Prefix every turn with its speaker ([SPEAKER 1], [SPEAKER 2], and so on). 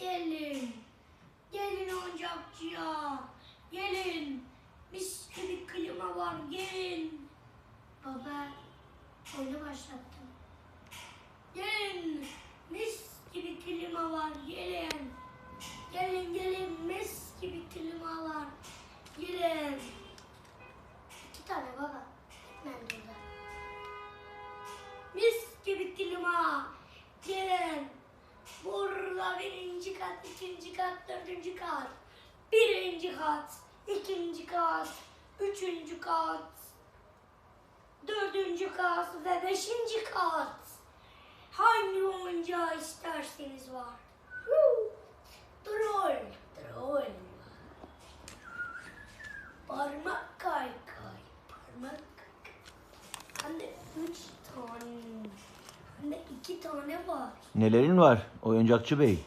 [SPEAKER 1] Gelin. Gelin oyuncakçıya. Gelin. Mis gibi klima var. Gelin. Baba oyunu başlattım. Birinci kat, ikinci kat, dördüncü kat. Birinci kat, ikinci kat, üçüncü kat, dördüncü kat ve beşinci kat. Hangi oyuncağı isterseniz var. Troll, troll. Parmak kay kay, parmak kay kay. Hem de üç tane, hem de iki tane var.
[SPEAKER 2] Nelerin var oyuncakçı bey?